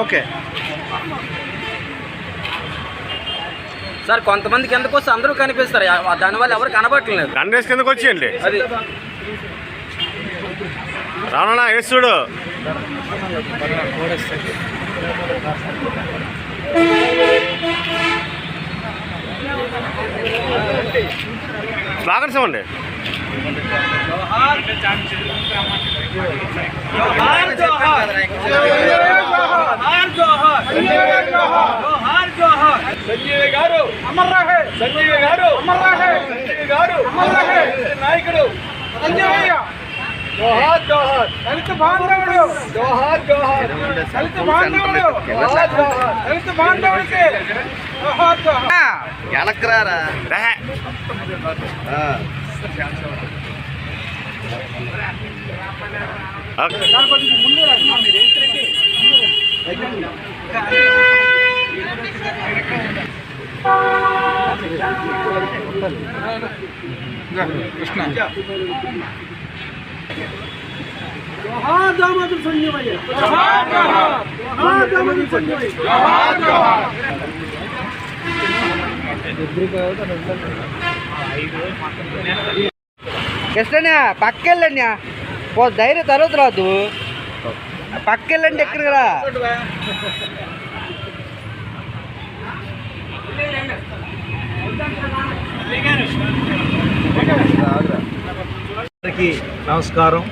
Okay. Sir కొంతమంది కిందకు వస్తే అందరూ కనిపిస్తారు. ఆ- దానివల్ల ఎవరు కనబట్టలేదు కాంగ్రెస్ కిందకు వచ్చేయండి? అది. రావణ యేసుడు స్వాగతం ఇవ్వండి. సంజీవ్ గారు అమర్ రహే సంజీవ్ గారు అమర్ రహే సంజీవ్ గారు అమర్ రహే నాయకుడు సంజీవయ్య జోహార్ జోహార్ దళిత బాంధవుడు జోహార్ జోహార్ దళిత బాంధవుడు జోహార్ జోహార్ దళిత బాంధవుడికి జోహార్ జోహార్ ఎలక్రారా రేహే. ఓకే. జోహార్ దామోదర్ సంజీవయ్య జోహార్ జోహార్ జోహార్ దామోదర్ సంజీవయ్య జోహార్ జోహార్ కృష్ణన్య పక్కెళ్ళన్యా. పో ధైర్య తర్వాత రాదు. పక్కెళ్ళండి ఎక్కడికి రా. అందరికీ నమస్కారం.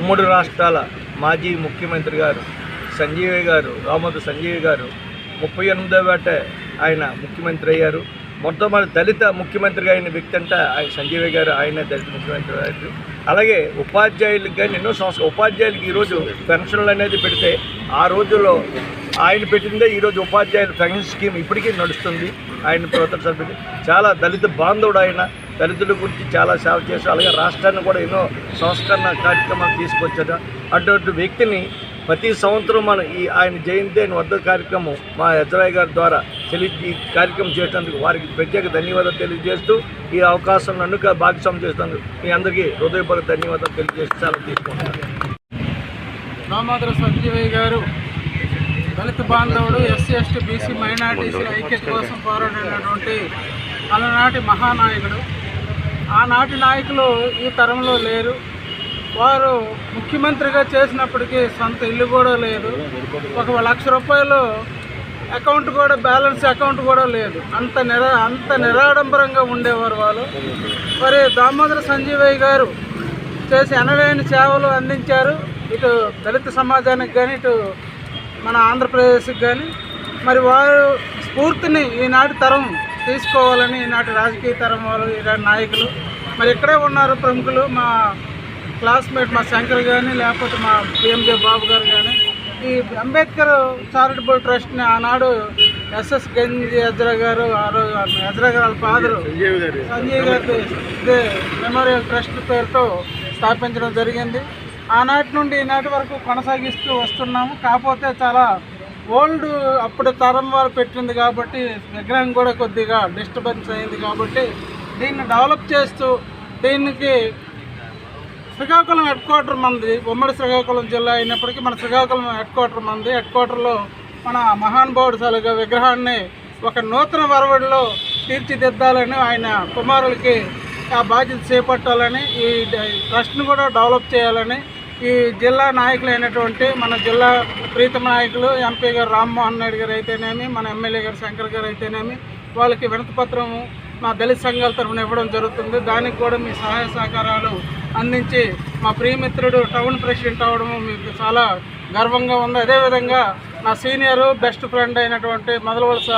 ఉమ్మడి రాష్ట్రాల మాజీ ముఖ్యమంత్రి గారు సంజీవ్ గారు రామోద్ సంజీవ్ గారు ముప్పై ఎనిమిదో వేట ఆయన ముఖ్యమంత్రి అయ్యారు. మొట్టమొదటి దళిత ముఖ్యమంత్రిగా అయిన వ్యక్తి అంటే ఆయన సంజీవ్ గారు ఆయన దళిత ముఖ్యమంత్రి గారు. అలాగే ఉపాధ్యాయులకు కానీ ఎన్నో సంవత్సరాలు ఉపాధ్యాయులకి ఈరోజు పెన్షన్లు అనేది పెడితే ఆ రోజుల్లో ఆయన పెట్టిందే ఈరోజు ఉపాధ్యాయుల పెన్షన్ స్కీమ్ ఇప్పటికీ నడుస్తుంది. ఆయన ప్రభుత్వ సభ్యులు చాలా దళిత బాంధవుడు ఆయన. దళితుల గురించి చాలా సేవ చేశారు అలాగే రాష్ట్రాన్ని కూడా ఎన్నో సంస్కరణ కార్యక్రమాలు తీసుకొచ్చారు అటువంటి వ్యక్తిని ప్రతి సంవత్సరం మన ఈ ఆయన జయంతి ఆయన వద్ద కార్యక్రమం మా యజ్రాయ్ గారి ద్వారా తెలి ఈ కార్యక్రమం చేసినందుకు వారికి ప్రత్యేక ధన్యవాదాలు తెలియజేస్తూ ఈ అవకాశం నన్ను భాగస్వామ్యం చేసినందుకు మీ అందరికీ హృదయపూర్వక ధన్యవాదాలు తెలియజేస్తూ చాలా తీసుకుంటున్నాను. దామోదర సంజీవయ్య గారు దళిత బాంధవుడు ఎస్సీ ఎస్టీ బీసీ మైనార్టీసీ ఐక్యత కోసం పోరాడినటువంటి అలనాటి మహానాయకుడు. ఆనాటి నాయకులు ఈ తరంలో లేరు. వారు ముఖ్యమంత్రిగా చేసినప్పటికీ సొంత ఇల్లు కూడా లేదు. ఒక లక్ష రూపాయలు అకౌంట్ కూడా బ్యాలెన్స్ అకౌంట్ కూడా లేదు. అంత నిరా అంత నిరాడంబరంగా ఉండేవారు వాళ్ళు. మరి దామోదర సంజీవయ్య గారు చేసి ఎనలేని సేవలు అందించారు. ఇటు దళిత సమాజానికి కానీ ఇటు మన ఆంధ్రప్రదేశ్కి కానీ మరి వారు స్ఫూర్తిని ఈనాటి తరం తీసుకోవాలని ఈనాటి రాజకీయ తరం వాళ్ళు ఈనాటి నాయకులు. మరి ఇక్కడే ఉన్నారు ప్రముఖులు. మా క్లాస్మేట్ మా శంకర్ కానీ లేకపోతే మా పిఎంజే బాబు గారు కానీ ఈ అంబేద్కర్ చారిటబుల్ ట్రస్ట్ని ఆనాడు ఎస్ఎస్ గంజి ఎజ్రా గారు ఆ రోజు ఎజ్రా గారు వాళ్ళ ఫాదరు సంజయ్ గారి. ఇదే మెమోరియల్ ట్రస్ట్ పేరుతో స్థాపించడం జరిగింది. ఆనాటి నుండి ఈనాటి వరకు కొనసాగిస్తూ వస్తున్నాము. కాకపోతే చాలా ఓల్డ్ అప్పుడు తరం వారు పెట్టింది కాబట్టి విగ్రహం కూడా కొద్దిగా డిస్టర్బెన్స్ అయింది కాబట్టి దీన్ని డెవలప్ చేస్తూ దీనికి శ్రీకాకుళం హెడ్ క్వార్టర్ మంది ఉమ్మడి శ్రీకాకుళం జిల్లా అయినప్పటికీ మన శ్రీకాకుళం హెడ్ క్వార్టర్ మంది. హెడ్ క్వార్టర్లో మన మహానుభావుడు సలుగా విగ్రహాన్ని ఒక నూతన వరవడిలో తీర్చిదిద్దాలని ఆయన కుమారులకి ఆ బాధ్యత చేపట్టాలని ఈ ట్రస్ట్ని ట్రస్ట్ను కూడా డెవలప్ చేయాలని ఈ జిల్లా నాయకులు అయినటువంటి మన జిల్లా ప్రీతమ నాయకులు ఎంపీ గారు రామ్మోహన్ నాయుడు గారు అయితేనేమి మన ఎమ్మెల్యే గారు శంకర్ గారు అయితేనేమి వాళ్ళకి వినతిపత్రము మా దళిత సంఘాల తరఫున ఇవ్వడం జరుగుతుంది. దానికి కూడా మీ సహాయ సహకారాలు అందించి మా ప్రియమిత్రుడు టౌన్ ప్రెసిడెంట్ అవడము మీకు చాలా గర్వంగా ఉంది. అదేవిధంగా నా సీనియరు బెస్ట్ ఫ్రెండ్ అయినటువంటి మొదలవలస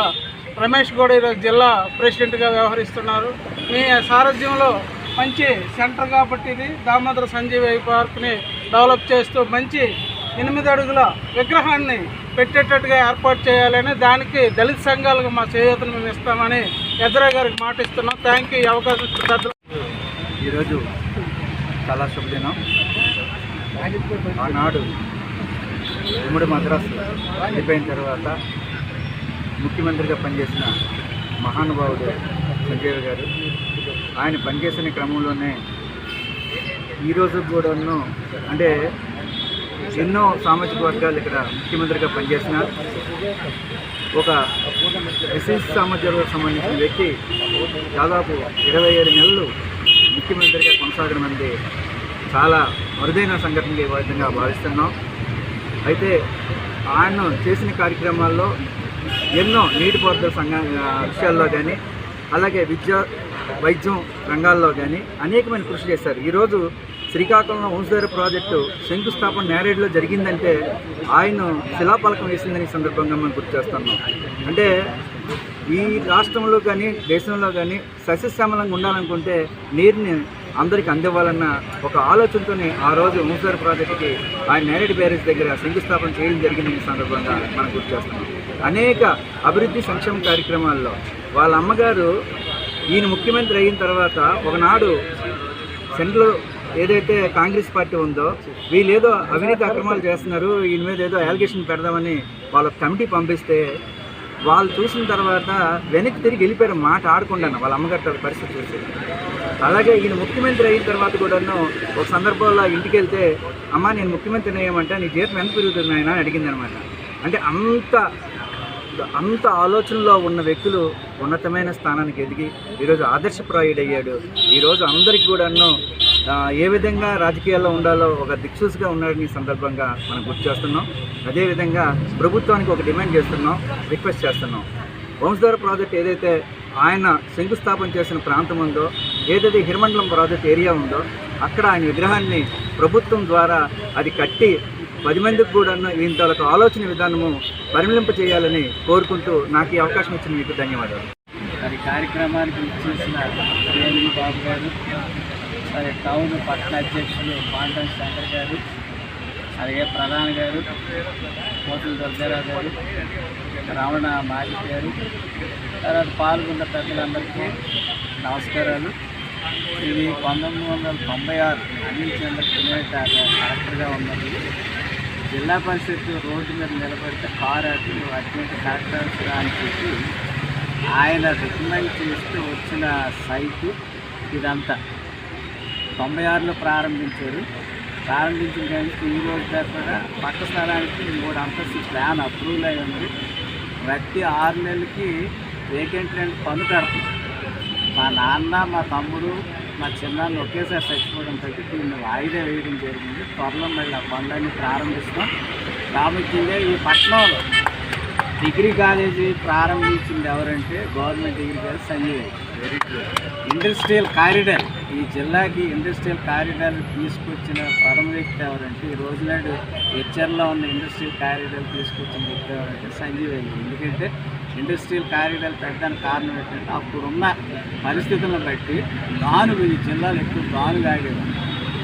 రమేష్ కూడా ఈరోజు జిల్లా ప్రెసిడెంట్గా వ్యవహరిస్తున్నారు. మీ సారథ్యంలో మంచి సెంటర్ కాబట్టి ఇది. దామోదర సంజీవ పార్క్ని డెవలప్ చేస్తూ మంచి ఎనిమిది అడుగుల విగ్రహాన్ని పెట్టేటట్టుగా ఏర్పాటు చేయాలని దానికి దళిత సంఘాలకు మా చేయూతను మేము ఇస్తామని ఎజరా గారికి మాట ఇస్తున్నాం. థ్యాంక్ యూ ఈ అవకాశం ఈరోజు చాలా శుభదినం ఆనాడు ఉమ్మడి మద్రాసు వెళ్ళిపోయిన తర్వాత ముఖ్యమంత్రిగా పనిచేసిన మహానుభావుడు సంజయ్ గారు ఆయన పనిచేసిన క్రమంలోనే ఈరోజు కూడాను అంటే ఎన్నో సామాజిక వర్గాలు ఇక్కడ ముఖ్యమంత్రిగా పనిచేసిన ఒక ఎస్సీ సామర్థ్యాలకు సంబంధించిన వ్యక్తి దాదాపు ఇరవై ఏడు నెలలు ముఖ్యమంత్రిగా కొనసాగడం అనేది చాలా అరుదైన సంఘటనగా ఈ విధంగా భావిస్తున్నాం. అయితే ఆయన చేసిన కార్యక్రమాల్లో ఎన్నో నీటిపారుదల సంఘ విషయాల్లో కానీ అలాగే విద్య వైద్యం రంగాల్లో కానీ అనేకమైన కృషి చేశారు. ఈరోజు శ్రీకాకుళంలో వంశధార ప్రాజెక్టు శంకుస్థాపన నేరేడులో జరిగిందంటే ఆయన శిలాపలకం వేసిందని సందర్భంగా మనం గుర్తు చేస్తున్నాం. అంటే ఈ రాష్ట్రంలో కానీ దేశంలో కానీ సస్యశ్యామలంగా ఉండాలనుకుంటే నీరుని అందరికీ అందివ్వాలన్న ఒక ఆలోచనతోనే ఆ రోజు వంశధార ప్రాజెక్టుకి ఆయన నేరేడు బ్యారేజ్ దగ్గర శంకుస్థాపన చేయడం జరిగింది సందర్భంగా మనం గుర్తు చేస్తున్నాం. అనేక అభివృద్ధి సంక్షేమ కార్యక్రమాల్లో వాళ్ళ అమ్మగారు ఈయన ముఖ్యమంత్రి అయిన తర్వాత ఒకనాడు సెంట్రల్ ఏదైతే కాంగ్రెస్ పార్టీ ఉందో వీళ్ళేదో అవినీతి అక్రమాలు చేస్తున్నారు ఈయన మీద ఏదో అలిగేషన్ పెడదామని వాళ్ళ కమిటీ పంపిస్తే వాళ్ళు చూసిన తర్వాత వెనక్కి తిరిగి వెళ్ళిపోయారు మాట ఆడకుండా వాళ్ళ అమ్మగారి పరిస్థితి చూసి. అలాగే ఈయన ముఖ్యమంత్రి అయిన తర్వాత కూడాను ఒక సందర్భంలో ఇంటికి వెళ్తే అమ్మ నేను ముఖ్యమంత్రిని అయ్యామంటే నీ జీతం ఎంత పెరుగుతుంది ఆయన అని అడిగింది అనమాట అంటే అంత అంత ఆలోచనలో ఉన్న వ్యక్తులు ఉన్నతమైన స్థానానికి ఎదిగి ఈరోజు ఆదర్శప్రాయుడయ్యాడు. ఈరోజు అందరికి కూడాను ఏ విధంగా రాజకీయాల్లో ఉండాలో ఒక దిక్సూసిగా ఉన్నాడని సందర్భంగా మనం గుర్తు చేస్తున్నాం. అదేవిధంగా ప్రభుత్వానికి ఒక డిమాండ్ చేస్తున్నాం రిక్వెస్ట్ చేస్తున్నాం. వంశధార ప్రాజెక్ట్ ఏదైతే ఆయన శంకుస్థాపన చేసిన ప్రాంతం ఉందో ఏదైతే హిరమండలం ప్రాజెక్ట్ ఏరియా ఉందో అక్కడ ఆయన విగ్రహాన్ని ప్రభుత్వం ద్వారా అది కట్టి పది మందికి కూడా ఈయన తాలూకు ఆలోచన విధానము పరిమళింప చేయాలని కోరుకుంటూ నాకు ఈ అవకాశం ఇచ్చిన మీకు ధన్యవాదాలు. మరి కార్యక్రమానికి చేసిన బాబు గారు మరి టౌన్ పట్టణ అధ్యక్షులు పాండం శంకర్ గారు అలాగే ప్రధాన్ గారు కోటల దుర్గారావు గారు రావణ మాజీ గారు తర్వాత పాల్గొన్న ప్రజలందరికీ నమస్కారాలు. ఇది పంతొమ్మిది వందల తొంభై ఆరు అనిల్ చంద్ర కిలోమీటర్ కలెక్టర్గా ఉన్నది జిల్లా పరిషత్ రోడ్డు మీద నిలబడితే కారు అటు అటువంటి కలెక్టర్స్ అని చెప్పి ఆయన రికమెండ్ చేస్తూ వచ్చిన సైటు ఇదంతా. తొంభై ఆరులో ప్రారంభించారు. ప్రారంభించిన కానీ ఈ రోజు దాకా పక్క స్థలానికి మూడు అంతస్తు ప్లాన్ అప్రూవల్ అయి ఉంది. ప్రతి ఆరు నెలలకి వేకెంట్ ల్యాండ్ పన్ను కడతాం. మా నాన్న మా తమ్ముడు మా చిన్నాన్న ఒకేసారి చచ్చిపోవడం తగ్గి దీన్ని వాయిదా వేయడం జరిగింది. త్వరలో మళ్ళీ ఆ పనులన్నీ ప్రారంభిస్తాం. ప్రాముఖ్యంగా ఈ పట్టణంలో డిగ్రీ కాలేజీ ప్రారంభించింది ఎవరంటే government degree college Sanjay. Industrial corridor ఈ జిల్లాకి ఇండస్ట్రియల్ కారిడార్ తీసుకొచ్చిన ప్రథమ వ్యక్తి ఎవరంటే ఈ రోజు నాడు హెచ్ఆర్లో ఉన్న ఇండస్ట్రియల్ కారిడార్ తీసుకొచ్చిన వ్యక్తి ఎవరంటే సంజీవ్ అయ్యి ఎందుకంటే ఇండస్ట్రియల్ కారిడార్ పెట్టడానికి కారణం ఏంటంటే అప్పుడున్న పరిస్థితులను బట్టి గానుగు ఈ జిల్లాలో ఎక్కువ గానుగు ఆగేది.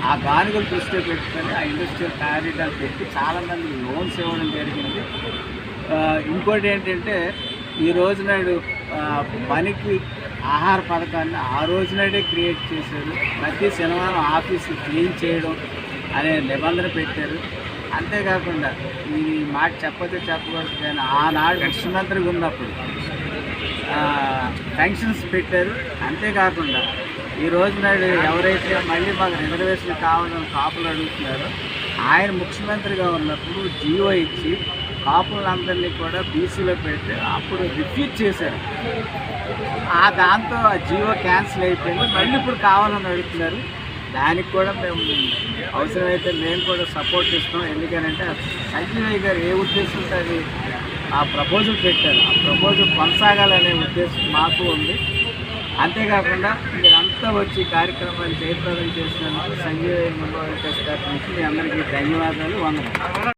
ఆ గానుగులు దృష్టిలో పెట్టుకొని ఆ ఇండస్ట్రియల్ కారిడార్ పెట్టి చాలామంది లోన్స్ ఇవ్వడం జరిగింది. ఇంకోటి ఏంటంటే ఈ రోజు నాడు పనికి ఆహార పథకాన్ని ఆ రోజు నాడే క్రియేట్ చేశారు. ప్రతి శనివారం ఆఫీసు క్లీన్ చేయడం అనే నిబంధన పెట్టారు. అంతేకాకుండా ఈ మాట చెప్పతే చెప్పకూడదు కానీ ఆనాడు ముఖ్యమంత్రి ఉన్నప్పుడు పెన్షన్స్ పెట్టారు. అంతేకాకుండా ఈ రోజు నాడు ఎవరైతే మళ్ళీ మాకు రిజర్వేషన్ కావాలని కాపులు అడుగుతున్నారో ఆయన ముఖ్యమంత్రిగా ఉన్నప్పుడు జియో ఇచ్చి కాపులందరినీ కూడా బీసీలో పెట్టి అప్పుడు రిఫ్యూజ్ చేశారు. ఆ దాంతో ఆ జీవో క్యాన్సిల్ అయిపోయింది. మళ్ళీ ఇప్పుడు కావాలని అడుగుతున్నారు. దానికి కూడా మేము అవసరమైతే మేము కూడా సపోర్ట్ ఇస్తాం. ఎందుకనంటే సంజయ్ గారు ఏ ఉద్దేశంతో అది ఆ ప్రపోజల్ పెట్టారు? ఆ ప్రపోజల్ కొనసాగాలనే ఉద్దేశం మాకు ఉంది. అంతేకాకుండా మీరంతా వచ్చి కార్యక్రమాన్ని జయప్రదం చేసినందుకు సంజయ్ గారి నుంచి మీ అందరికీ ధన్యవాదాలు. వందనాలు.